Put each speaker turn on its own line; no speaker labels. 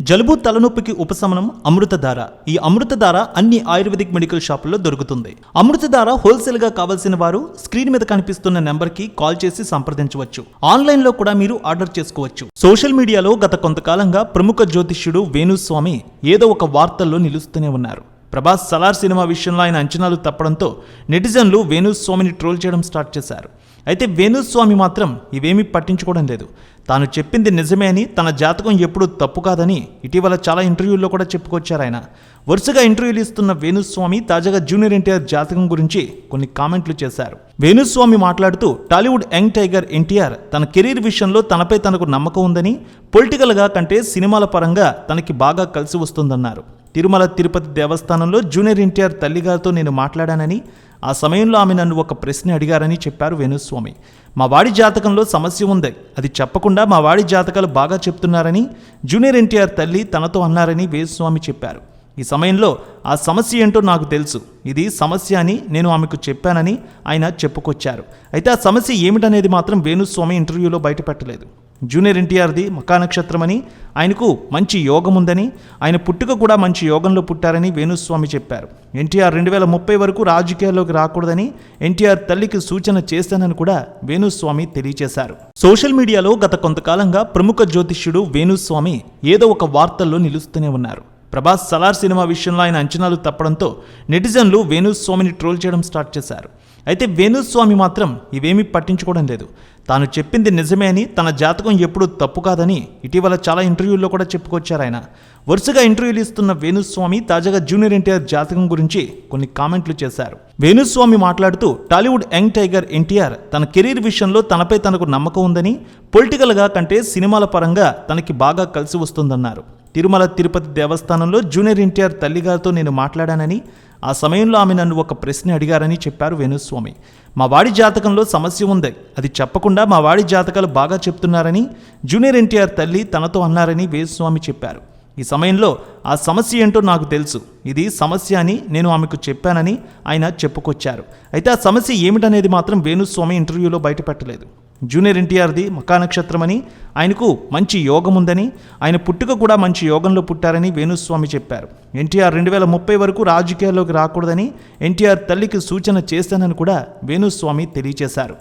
జలుబు తలనొప్పికి ఉపశమనం అమృతధార. ఈ అమృతధార అన్ని ఆయుర్వేదిక్ మెడికల్ షాపుల్లో దొరుకుతుంది. అమృతధార హోల్సేల్గా కావాల్సిన వారు స్క్రీన్ మీద కనిపిస్తున్న నెంబర్కి కాల్ చేసి సంప్రదించవచ్చు. ఆన్లైన్లో కూడా మీరు ఆర్డర్ చేసుకోవచ్చు. సోషల్ మీడియాలో గత కొంతకాలంగా ప్రముఖ జ్యోతిష్యుడు వేణుస్వామి ఏదో ఒక వార్తల్లో నిలుస్తూనే ఉన్నారు. ప్రభాస్ సలార్ సినిమా విషయంలో ఆయన అంచనాలు తప్పడంతో నెటిజన్లు వేణుస్వామిని ట్రోల్ చేయడం స్టార్ట్ చేశారు. అయితే వేణుస్వామి మాత్రం ఇవేమీ పట్టించుకోవడం లేదు. తాను చెప్పింది నిజమే అని తన జాతకం ఎప్పుడూ తప్పు కాదని ఇటీవల చాలా ఇంటర్వ్యూల్లో కూడా చెప్పుకొచ్చారు ఆయన. వరుసగా ఇంటర్వ్యూలు ఇస్తున్న వేణుస్వామి తాజాగా జూనియర్ ఎన్టీఆర్ జాతకం గురించి కొన్ని కామెంట్లు చేశారు. వేణుస్వామి మాట్లాడుతూ టాలీవుడ్ యంగ్ టైగర్ ఎన్టీఆర్ తన కెరీర్ విషయంలో తనపై తనకు నమ్మకం ఉందని పొలిటికల్గా కంటే సినిమాల పరంగా తనకి బాగా కలిసి వస్తుందన్నారు. తిరుమల తిరుపతి దేవస్థానంలో జూనియర్ ఎన్టీఆర్ తల్లిగారితో నేను మాట్లాడానని ఆ సమయంలో ఆమె నన్ను ఒక ప్రశ్న అడిగారని చెప్పారు వేణుస్వామి. మా వాడి జాతకంలో సమస్య ఉంది. అది చెప్పకుండా మా వాడి జాతకాలు బాగా చెప్తున్నారని జూనియర్ ఎన్టీఆర్ తల్లి తనతో అన్నారని వేణుస్వామి చెప్పారు. ఈ సమయంలో ఆ సమస్య ఏంటో నాకు తెలుసు. ఇది సమస్య అని నేను ఆమెకు చెప్పానని ఆయన చెప్పుకొచ్చారు. అయితే ఆ సమస్య ఏమిటనేది మాత్రం వేణుస్వామి ఇంటర్వ్యూలో బయటపెట్టలేదు. జూనియర్ ఎన్టీఆర్ది మకా నక్షత్రమని ఆయనకు మంచి యోగం ఉందని ఆయన పుట్టుక కూడా మంచి యోగంలో పుట్టారని వేణుస్వామి చెప్పారు. ఎన్టీఆర్ రెండు వేల ముప్పై వరకు రాజకీయాల్లోకి రాకూడదని ఎన్టీఆర్ తల్లికి సూచన చేశానని కూడా వేణుస్వామి తెలియజేశారు సోషల్ మీడియాలో గత కొంతకాలంగా ప్రముఖ జ్యోతిష్యుడు వేణుస్వామి ఏదో ఒక వార్తల్లో నిలుస్తూనే ఉన్నారు. ప్రభాస్ సలార్ సినిమా విషయంలో ఆయన అంచనాలు తప్పడంతో నెటిజన్లు వేణుస్వామిని ట్రోల్ చేయడం స్టార్ట్ చేశారు. అయితే వేణుస్వామి మాత్రం ఇవేమీ పట్టించుకోవడం లేదు. తాను చెప్పింది నిజమే అని తన జాతకం ఎప్పుడూ తప్పు కాదని ఇటీవల చాలా ఇంటర్వ్యూల్లో కూడా చెప్పుకొచ్చారు ఆయన. వరుసగా ఇంటర్వ్యూలు ఇస్తున్న వేణుస్వామి తాజాగా జూనియర్ ఎన్టీఆర్ జాతకం గురించి కొన్ని కామెంట్లు చేశారు. వేణుస్వామి మాట్లాడుతూ టాలీవుడ్ యంగ్ టైగర్ ఎన్టీఆర్ తన కెరీర్ విషయంలో తనపై తనకు నమ్మకం ఉందని పొలిటికల్గా కంటే సినిమాల పరంగా తనకి బాగా కలిసి వస్తుందన్నారు. తిరుమల తిరుపతి దేవస్థానంలో జూనియర్ ఎన్టీఆర్ తల్లిగారితో నేను మాట్లాడానని ఆ సమయంలో ఆమె నన్ను ఒక ప్రశ్న అడిగారని చెప్పారు వేణుస్వామి. మా వాడి జాతకంలో సమస్య ఉంది. అది చెప్పకుండా మా వాడి జాతకాలు బాగా చెప్తున్నారని జూనియర్ ఎన్టీఆర్ తల్లి తనతో అన్నారని వేణుస్వామి చెప్పారు. ఈ సమయంలో ఆ సమస్య ఏంటో నాకు తెలుసు. ఇది సమస్య అని నేను ఆమెకు చెప్పానని ఆయన చెప్పుకొచ్చారు. అయితే ఆ సమస్య ఏమిటనేది మాత్రం వేణుస్వామి ఇంటర్వ్యూలో బయటపెట్టలేదు. జూనియర్ ఎన్టీఆర్ది మకా నక్షత్రమని ఆయనకు మంచి యోగం ఉందని ఆయన పుట్టుక కూడా మంచి యోగంలో పుట్టారని వేణుస్వామి చెప్పారు. ఎన్టీఆర్ రెండు వేల ముప్పై వరకు రాజకీయాల్లోకి రాకూడదని ఎన్టీఆర్ తల్లికి సూచన చేశానని కూడా వేణుస్వామి తెలియజేశారు